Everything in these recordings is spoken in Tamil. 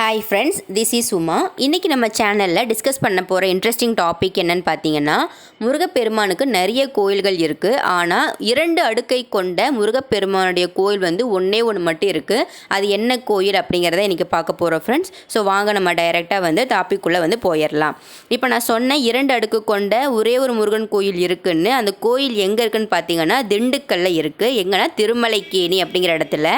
Hi friends this is Uma இன்றைக்கி நம்ம சேனலில் டிஸ்கஸ் பண்ண போகிற இன்ட்ரெஸ்டிங் டாபிக் என்னன்னு பார்த்தீங்கன்னா முருகப்பெருமானுக்கு நிறைய கோயில்கள் இருக்குது ஆனால் இரண்டு அடுக்கை கொண்ட முருகப்பெருமானுடைய கோயில் வந்து ஒன்றே ஒன்று மட்டும் இருக்குது அது என்ன கோயில் அப்படிங்கிறத இன்றைக்கி பார்க்க போகிறோம் ஃப்ரெண்ட்ஸ் ஸோ வாங்க நம்ம டைரெக்டாக வந்து டாப்பிக்குள்ளே வந்து போயிடலாம். இப்போ நான் சொன்ன இரண்டு அடுக்கு கொண்ட ஒரே ஒரு முருகன் கோயில் இருக்குதுன்னு அந்த கோயில் எங்கே இருக்குன்னு பார்த்தீங்கன்னா திண்டுக்கல்ல இருக்குது எங்கன்னா திருமலைக்கேணி அப்படிங்கிற இடத்துல.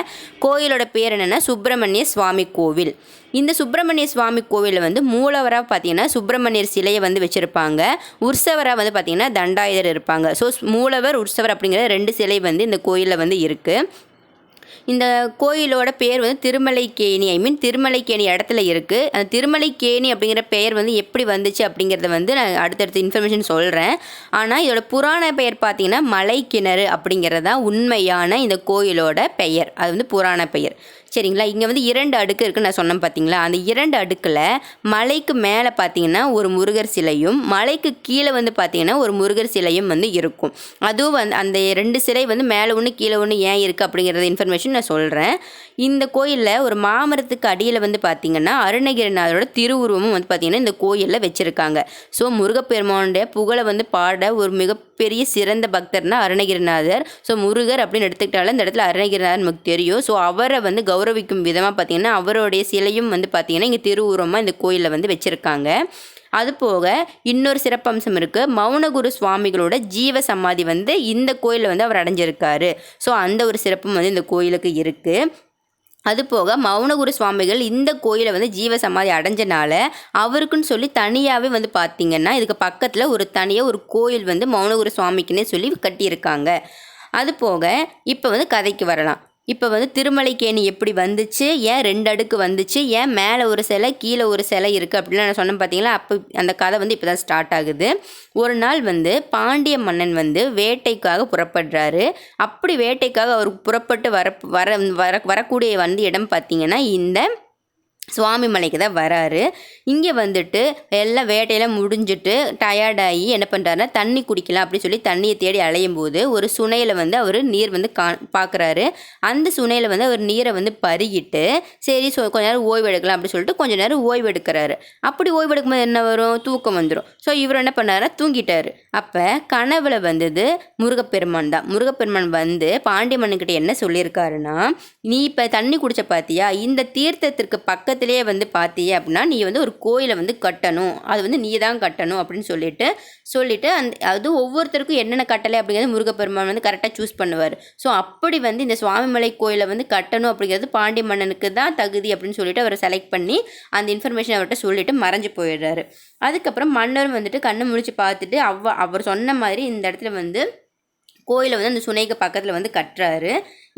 கோயிலோட பேர் என்னென்னா சுப்பிரமணிய சுவாமி கோவில். இந்த சுப்பிரமணிய சுவாமி கோவிலில் வந்து மூலவராக பார்த்தீங்கன்னா சுப்பிரமணியர் சிலையை வந்து வச்சுருப்பாங்க. உற்சவராக வந்து பார்த்தீங்கன்னா தண்டாயுதர் இருப்பாங்க. ஸோ மூலவர் உற்சவர் அப்படிங்கிற ரெண்டு சிலை வந்து இந்த கோயிலில் வந்து இருக்குது இந்த கோயிலோட பேர் வந்து திருமலைக்கேணி. ஐ மீன் திருமலைக்கேணி இடத்துல இருக்குது அந்த திருமலைக்கேணி அப்படிங்கிற பெயர் வந்து எப்படி வந்துச்சு அப்படிங்கிறத வந்து நான் அடுத்தடுத்து இன்ஃபர்மேஷன் சொல்கிறேன் ஆனால் இதோட புராண பெயர் பார்த்தீங்கன்னா மலை கிணறு அப்படிங்கிறது தான் உண்மையான இந்த கோயிலோட பெயர். அது வந்து புராண பெயர். சரிங்களா? இங்கே வந்து இரண்டு அடுக்கு இருக்குன்னு நான் சொன்னேன் பார்த்தீங்களா? அந்த இரண்டு அடுக்கில் மலைக்கு மேலே பார்த்தீங்கன்னா ஒரு முருகர் சிலையும் மலைக்கு கீழே வந்து பார்த்தீங்கன்னா ஒரு முருகர் சிலையும் வந்து இருக்கும். அதுவும் வந்து அந்த ரெண்டு சிலை வந்து மேலே ஒன்று கீழே ஒன்று ஏன் இருக்குது அப்படிங்கிறத இன்ஃபர்மேஷன் நான் சொல்கிறேன் இந்த கோயிலில் ஒரு மாமரத்துக்கு அடியில் வந்து பார்த்திங்கன்னா அருணகிரிநாதரோட திருவுருவமும் வந்து பார்த்தீங்கன்னா இந்த கோயிலில் வச்சுருக்காங்க. ஸோ முருகப்பெருமானுடைய புகழை வந்து பாட ஒரு மிகப்பெரிய சிறந்த பக்தர்னா அருணகிரிநாதர். ஸோ முருகர் அப்படின்னு எடுத்துக்கிட்டாலும் இந்த இடத்துல அருணகிரிநாதர் நமக்கு தெரியும். ஸோ அவரை வந்து கௌரவிக்கும் விதமாக பார்த்திங்கன்னா அவருடைய சிலையும் வந்து பார்த்திங்கன்னா இங்கே திருவுருவமாக இந்த கோயிலில் வந்து வச்சுருக்காங்க. அது போக இன்னொரு சிறப்பம்சம் இருக்குது மௌனகுரு சுவாமிகளோட ஜீவ சமாதி வந்து இந்த கோயிலில் வந்து அவர் அடைஞ்சிருக்காரு. ஸோ அந்த ஒரு சிறப்பும் வந்து இந்த கோயிலுக்கு இருக்குது அது போக மௌனகுரு சுவாமிகள் இந்த கோயிலை வந்து ஜீவ சமாதி அடைஞ்சனால அவருக்குன்னு சொல்லி தனியாகவே வந்து பார்த்திங்கன்னா இதுக்கு பக்கத்தில் ஒரு தனியாக ஒரு கோயில் வந்து மௌனகுரு சுவாமிக்குன்னே சொல்லி கட்டியிருக்காங்க. அது போக இப்போ வந்து கதைக்கு வரலாம். இப்போ வந்து திருமலைக்கேணி எப்படி வந்துச்சு? ஏன் ரெண்டு அடுக்கு வந்துச்சு? ஏன் மேலே ஒரு சிலை கீழே ஒரு சிலை இருக்குது அப்படிலாம் நான் சொன்னேன் பார்த்தீங்களா அப்போ அந்த கதை வந்து இப்போ தான் ஸ்டார்ட் ஆகுது. ஒரு நாள் வந்து பாண்டிய மன்னன் வந்து வேட்டைக்காக புறப்படுறாரு. அப்படி வேட்டைக்காக அவர் புறப்பட்டு வர வர வர வரக்கூடிய வந்து இடம் பார்த்தீங்கன்னா இந்த சுவாமி மலைக்கு தான் வராரு. இங்கே வந்துட்டு எல்லாம் வேட்டையெல்லாம் முடிஞ்சிட்டு டயர்டாகி என்ன பண்ணுறாருன்னா தண்ணி குடிக்கலாம் அப்படின்னு சொல்லி தண்ணியை தேடி அலையும் போது ஒரு சுனையில் வந்து அவர் நீர் வந்து கா பார்க்குறாரு அந்த சுனையில் வந்து அவர் நீரை வந்து பருகிட்டு சரி ஸோ கொஞ்ச நேரம் ஓய்வு எடுக்கலாம் அப்படின்னு சொல்லிட்டு கொஞ்ச நேரம் ஓய்வு எடுக்கிறாரு. அப்படி ஓய்வு எடுக்கும்போது என்ன வரும்? தூக்கம் வந்துடும் ஸோ இவர் என்ன பண்ணாருன்னா தூங்கிட்டார். அப்போ கனவுல வந்தது முருகப்பெருமான் தான். முருகப்பெருமான் வந்து பாண்டியம்மன்கிட்ட என்ன சொல்லியிருக்காருன்னா நீ இப்போ தண்ணி குடிச்ச பார்த்தியா இந்த தீர்த்தத்திற்கு பக்கத்திலேயே வந்து பார்த்தியே அப்படின்னா நீ வந்து ஒரு கோயிலை வந்து கட்டணும். அது வந்து நீ தான் கட்டணும் அப்படின்னு சொல்லிட்டு சொல்லிவிட்டு அந்த அது ஒவ்வொருத்தருக்கும் என்னென்ன கட்டலை அப்படிங்கிறது முருகப்பெருமான் வந்து கரெக்டாக சூஸ் பண்ணுவார். ஸோ அப்படி வந்து இந்த சுவாமிமலை கோயிலை வந்து கட்டணும் அப்படிங்கிறது பாண்டிய மன்னனுக்கு தான் தகுதி அப்படின்னு சொல்லிட்டு அவரை செலக்ட் பண்ணி அந்த இன்ஃபர்மேஷன் அவர்கிட்ட சொல்லிட்டு மறைஞ்சு போயிடுறாரு. அதுக்கப்புறம் மன்னரும் வந்துட்டு கண்ணை முடிச்சு பார்த்துட்டு அவ அவர் சொன்ன மாதிரி இந்த இடத்துல வந்து கோயிலை வந்து அந்த சுனைக்கு பக்கத்தில் வந்து கட்டுறாரு.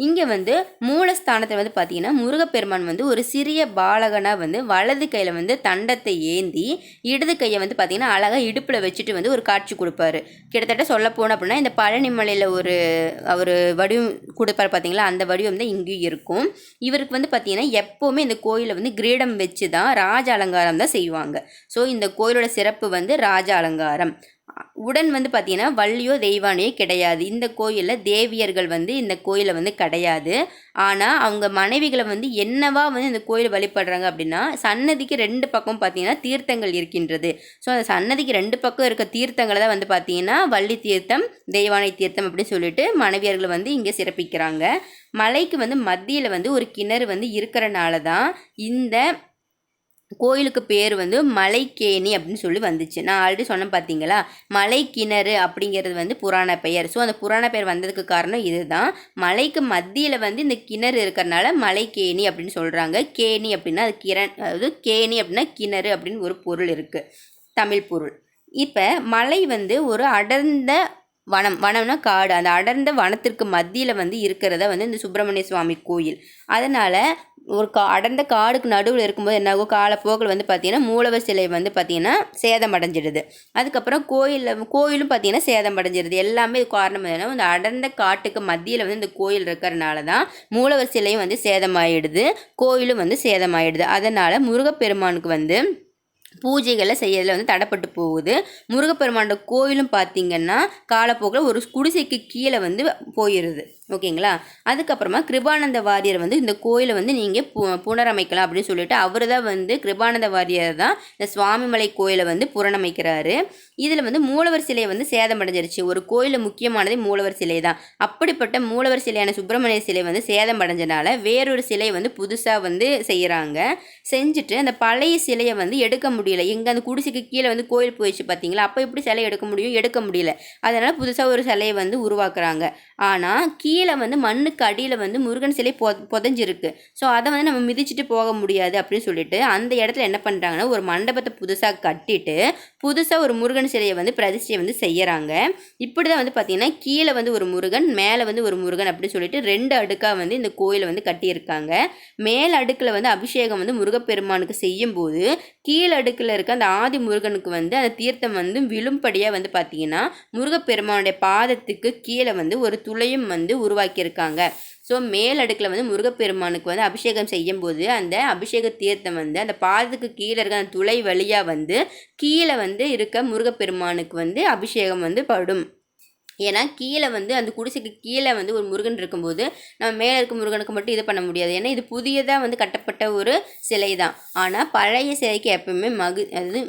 இங்கே வந்து மூலஸ்தானத்தில் வந்து பார்த்திங்கன்னா முருகப்பெருமான் வந்து ஒரு சிறிய பாலகனாக வந்து வலது கையில் வந்து தண்டத்தை ஏந்தி இடது கையை வந்து பார்த்திங்கன்னா அழகாக இடுப்பில் வச்சுட்டு வந்து ஒரு காட்சி கொடுப்பாரு. கிட்டத்தட்ட சொல்ல போனோம் அப்படின்னா இந்த பழனிமலையில் ஒரு அவர் வடிவம் கொடுப்பார் பார்த்திங்களா அந்த வடிவம் தான் இங்கேயும் இருக்கும். இவருக்கு வந்து பார்த்திங்கன்னா எப்போவுமே இந்த கோயிலை வந்து கிரீடம் வச்சு தான் ராஜ அலங்காரம் தான் செய்வாங்க. ஸோ இந்த கோயிலோட சிறப்பு வந்து ராஜ அலங்காரம். உடன் வந்து பார்த்திங்கன்னா வள்ளியோ தெய்வானையோ கிடையாது. இந்த கோயிலில் தேவியர்கள் வந்து இந்த கோயிலை வந்து கிடையாது. ஆனால் அவங்க மனைவிகளை வந்து என்னவா வந்து இந்த கோயிலை வழிபடுறாங்க அப்படின்னா சன்னதிக்கு ரெண்டு பக்கம் பார்த்தீங்கன்னா தீர்த்தங்கள் இருக்கின்றது. ஸோ அந்த சன்னதிக்கு ரெண்டு பக்கம் இருக்க தீர்த்தங்களை தான் வந்து பார்த்திங்கன்னா வள்ளி தீர்த்தம் தெய்வானை தீர்த்தம் அப்படின்னு சொல்லிட்டு மனைவியர்களை வந்து இங்கே சிறப்பிக்கிறாங்க. மலைக்கு வந்து மத்தியில் வந்து ஒரு கிணறு வந்து இருக்கிறனால தான் இந்த கோயிலுக்கு பேர் வந்து மலைக்கேணி அப்படின்னு சொல்லி வந்துச்சு. நான் ஆல்ரெடி சொன்னேன் பார்த்தீங்களா மலை கிணறு அப்படிங்கிறது வந்து புராண பெயர். ஸோ அந்த புராண பெயர் வந்ததுக்கு காரணம் இதுதான். மலைக்கு மத்தியில் வந்து இந்த கிணறு இருக்கிறனால மலைக்கேணி அப்படின்னு சொல்கிறாங்க கேணி அப்படின்னா அது கிரண் அதாவது கேணி அப்படின்னா கிணறு அப்படின்னு ஒரு பொருள் இருக்குது தமிழ் பொருள். இப்போ மலை வந்து ஒரு அடர்ந்த வனம் வனம்னா காடு. அந்த அடர்ந்த வனத்திற்கு மத்தியில் வந்து இருக்கிறத வந்து இந்த சுப்பிரமணிய சுவாமி கோயில். அதனால் ஒரு கா அடர்ந்த காடுக்கு நடுவில் இருக்கும்போது என்னாகும்? காலப்போக்கில் வந்து பார்த்திங்கன்னா மூலவர் சிலை வந்து பார்த்திங்கன்னா சேதம் அடைஞ்சிடுது அதுக்கப்புறம் கோயிலில் கோயிலும் பார்த்திங்கன்னா சேதம் அடைஞ்சிடுது எல்லாமே காரணம் என்னன்னா இந்த அடர்ந்த காட்டுக்கு மத்தியில் வந்து இந்த கோயில் இருக்கிறனால தான் மூலவர் சிலையும் வந்து சேதமாயிடுது. கோயிலும் வந்து சேதமாயிடுது. அதனால் முருகப்பெருமானுக்கு வந்து பூஜைகளை செய்யறதுல வந்து தடைப்பட்டு போகுது. முருகப்பெருமானோட கோயிலும் பார்த்தீங்கன்னா காலப்போக்கில் ஒரு குடிசைக்கு கீழே வந்து போயிடுது ஓகேங்களா? அதுக்கப்புறமா கிருபானந்த வாரியர் வந்து இந்த கோயிலை வந்து நீங்கள் பு புனரமைக்கலாம் அப்படின்னு சொல்லிட்டு அவர் தான் வந்து கிருபானந்த வாரியர் தான் இந்த சுவாமிமலை கோயிலை வந்து புனரமைக்கிறாரு. இதில் வந்து மூலவர் சிலை வந்து சேதமடைஞ்சிருச்சு ஒரு கோயிலில் முக்கியமானதே மூலவர் சிலை தான். அப்படிப்பட்ட மூலவர் சிலையான சுப்பிரமணிய சிலை வந்து சேதமடைஞ்சனால வேறொரு சிலை வந்து புதுசாக வந்து செய்கிறாங்க செஞ்சுட்டு அந்த பழைய சிலையை வந்து எடுக்க முடியும் முடியல. எங்கே அந்த குடிசைக்கு கீழே வந்து கோயில் போயிடுச்சு பார்த்தீங்களா? அப்போ எப்படி சிலை எடுக்க முடியும்? எடுக்க முடியல. அதனால் புதுசாக ஒரு சிலையை வந்து உருவாக்குறாங்க. ஆனால் கீழே வந்து மண்ணுக்கு அடியில் வந்து முருகன் சிலை பொ புதஞ்சிருக்கு. ஸோ அதை வந்து நம்ம மிதிச்சுட்டு போக முடியாது அப்படின்னு சொல்லிட்டு அந்த இடத்துல என்ன பண்ணுறாங்கன்னா ஒரு மண்டபத்தை புதுசாக கட்டிட்டு புதுசாக ஒரு முருகன் சிலையை வந்து பிரதிஷ்டை வந்து செய்கிறாங்க இப்படி தான் வந்து பார்த்தீங்கன்னா கீழே வந்து ஒரு முருகன் மேலே வந்து ஒரு முருகன் அப்படின்னு சொல்லிட்டு ரெண்டு அடுக்காக வந்து இந்த கோயிலை வந்து கட்டியிருக்காங்க. மேல் அடுக்கில் வந்து அபிஷேகம் வந்து முருகப்பெருமானுக்கு செய்யும்போது கீழ் அடுக்கில் இருக்க அந்த ஆதி முருகனுக்கு வந்து அந்த தீர்த்தம் வந்து விழும்படியாக வந்து பார்த்தீங்கன்னா முருகப்பெருமானுடைய பாதத்துக்கு கீழே வந்து ஒரு துளையும் வந்து உருவாக்கியிருக்காங்க. ஸோ மேல் அடுக்கில் வந்து முருகப்பெருமானுக்கு வந்து அபிஷேகம் செய்யும்போது அந்த அபிஷேக தீர்த்தம் வந்து அந்த பாதத்துக்கு கீழே இருக்க அந்த துளை வழியாக வந்து கீழே வந்து இருக்க முருகப்பெருமானுக்கு வந்து அபிஷேகம் வந்து படும். ஏன்னா கீழே வந்து அந்த குடிசைக்கு கீழே வந்து ஒரு முருகன் இருக்கும்போது நம்ம மேலே இருக்க முருகனுக்கு மட்டும் இது பண்ண முடியாது. ஏன்னா இது புதியதாக வந்து கட்டப்பட்ட ஒரு சிலை தான் ஆனால் பழைய சிலைக்கு எப்பவுமே மகு அது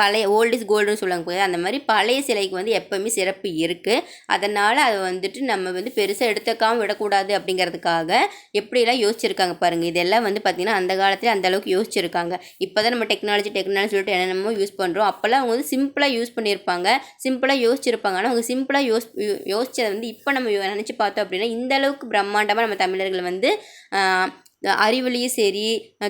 பழைய ஓல்ட் இஸ் கோல்டுன்னு சொல்லுவாங்க அந்த மாதிரி பழைய சிலைக்கு வந்து எப்போவுமே சிறப்பு இருக்குது அதனால் அதை வந்துட்டு நம்ம வந்து பெருசாக எடுத்துக்காமல் விடக்கூடாது அப்படிங்கிறதுக்காக எப்படிலாம் யோசிச்சிருக்காங்க பாருங்கள் இதெல்லாம் வந்து பார்த்திங்கன்னா அந்த காலத்தில் அந்த அளவுக்கு யோசிச்சிருக்காங்க. இப்போ தான் நம்ம டெக்னாலஜி டெக்னாலஜி சொல்லிட்டு என்னென்னமோ யூஸ் பண்ணுறோம் அப்போல்லாம் அவங்க வந்து சிம்பிளாக யூஸ் பண்ணியிருப்பாங்க. சிம்பிளாக யோசிச்சிருப்பாங்க. ஆனால் அவங்க சிம்பிளாக யோஸ் யோசிச்சதை வந்து இப்போ நம்ம நினச்சி பார்த்தோம் அப்படின்னா இந்த அளவுக்கு பிரம்மாண்டமாக நம்ம தமிழர்கள் வந்து அறிவுலேயும் சரி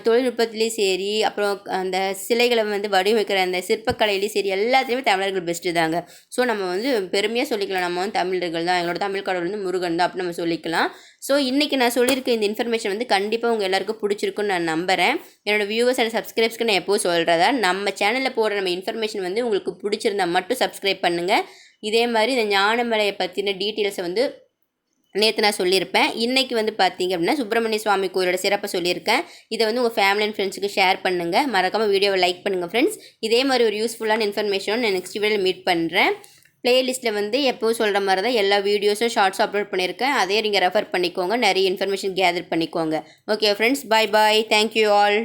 தொழில்நுட்பத்துலேயும் சரி அப்புறம் அந்த சிலைகளை வந்து வடிவமைக்கிற அந்த சிற்பக்கலையிலையும் சரி எல்லாத்துலேயுமே தமிழர்கள் பெஸ்ட்டு தாங்க. ஸோ நம்ம வந்து பெருமையாக சொல்லிக்கலாம். நம்ம வந்து தமிழர்கள் தான். எங்களோட தமிழ் கடவுள் வந்து முருகன் தான் அப்படி நம்ம சொல்லிக்கலாம். ஸோ இன்றைக்கி நான் சொல்லியிருக்க இந்த இன்ஃபர்மேஷன் வந்து கண்டிப்பாக உங்கள் எல்லாருக்கும் பிடிச்சிருக்குன்னு நான் நம்புகிறேன் என்னோடய வியூவர்ஸ் அண்ட் சப்ஸ்கிரைப்ஸ்க்கு நான் எப்போது சொல்கிறதா நம்ம சேனலில் போடுற நம்ம இன்ஃபர்மேஷன் வந்து உங்களுக்கு பிடிச்சிருந்தா மட்டும் சப்ஸ்கிரைப் பண்ணுங்கள் இதே மாதிரி இந்த ஞானமலையை பற்றின டீட்டெயில்ஸை வந்து நேற்று நான் சொல்லியிருப்பேன். இன்றைக்கி வந்து பார்த்தீங்க அப்படின்னா சுப்பிரமணிய சுவாமி கோயிலோட சிறப்பை சொல்லியிருக்கேன். இதை வந்து உங்கள் ஃபேமிலி அண்ட் ஃப்ரெண்ட்ஸுக்கு ஷேர் பண்ணுங்கள் மறக்காமல் வீடியோவை லைக் பண்ணுங்கள் ஃப்ரெண்ட்ஸ் இதே மாதிரி ஒரு யூஸ்ஃபுல்லான இன்ஃபர்மேஷனும் நான் நெக்ஸ்ட் வீடியோவில் மீட் பண்ணுறேன் ப்ளேலிஸ்ட்டில் வந்து எப்போவும் சொல்கிற மாதிரி தான் எல்லா வீடியோஸும் ஷார்ட்ஸும் அப்லோட் பண்ணியிருக்கேன். அதே நீங்கள் ரெஃபர் பண்ணிக்கோங்க. நிறைய இன்ஃபர்மேஷன் கேதர் பண்ணிக்கோங்க. Okay friends bye bye thank you all